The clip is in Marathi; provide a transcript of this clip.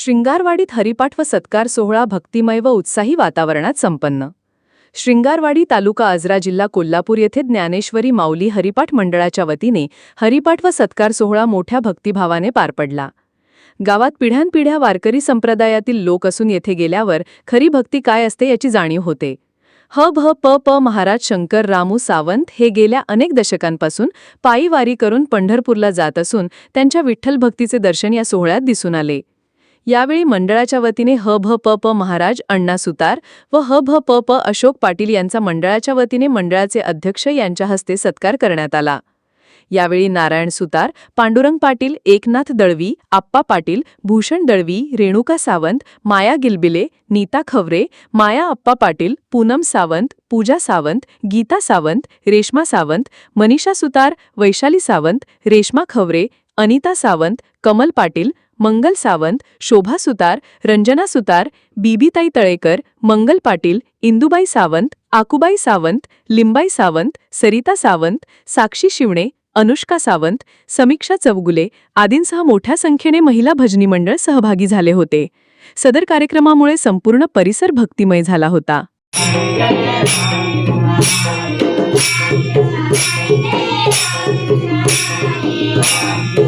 शृंगारवाडीत हरिपाठ व सत्कार सोहळा भक्तिमय व उत्साही वातावरणात संपन्न. शृंगारवाडी तालुका आजरा जिल्हा कोल्हापूर येथे ज्ञानेश्वरी माऊली हरिपाठ मंडळाच्या वतीने हरिपाठ व सत्कार सोहळा मोठ्या भक्तिभावाने पार पडला. गावात पिढ्यानपिढ्या वारकरी संप्रदायातील लोक असून येथे गेल्यावर खरी भक्ती काय असते याची जाणीव होते. ह भ प प महाराज शंकर रामू सावंत हे गेल्या अनेक दशकांपासून पायी वारी करून पंढरपूरला जात असून त्यांच्या विठ्ठल भक्तीचे दर्शन या सोहळ्यात दिसून आले. यावेळी मंडळाच्या वतीने ह भ प प महाराज अण्णा सुतार व ह भ प प अशोक पाटील यांचा मंडळाच्या वतीने मंडळाचे अध्यक्ष यांच्या हस्ते सत्कार करण्यात आला. यावेळी नारायण सुतार पांडुरंग पाटील एकनाथ दळवी आप्पा पाटील भूषण दळवी रेणुका सावंत माया गिलबिले नीता खवरे माया आप्पा पाटील पूनम सावंत पूजा सावंत गीता सावंत रेश्मा सावंत मनीषा सुतार वैशाली सावंत रेश्मा खवरे अनिता सावंत कमल पाटील मंगल सावंत शोभा सुतार रंजना सुतार बीबीताई तळेकर मंगल पाटील इंदुबाई सावंत आकुबाई सावंत लिंबाई सावंत सरिता सावंत साक्षी शिवणे अनुष्का सावंत समीक्षा चौगुले आदींसह मोठ्या संख्येने महिला भजनी मंडळ सहभागी झाले होते सदर कार्यक्रमामुळे संपूर्ण परिसर भक्तिमय झाला होता Thank you.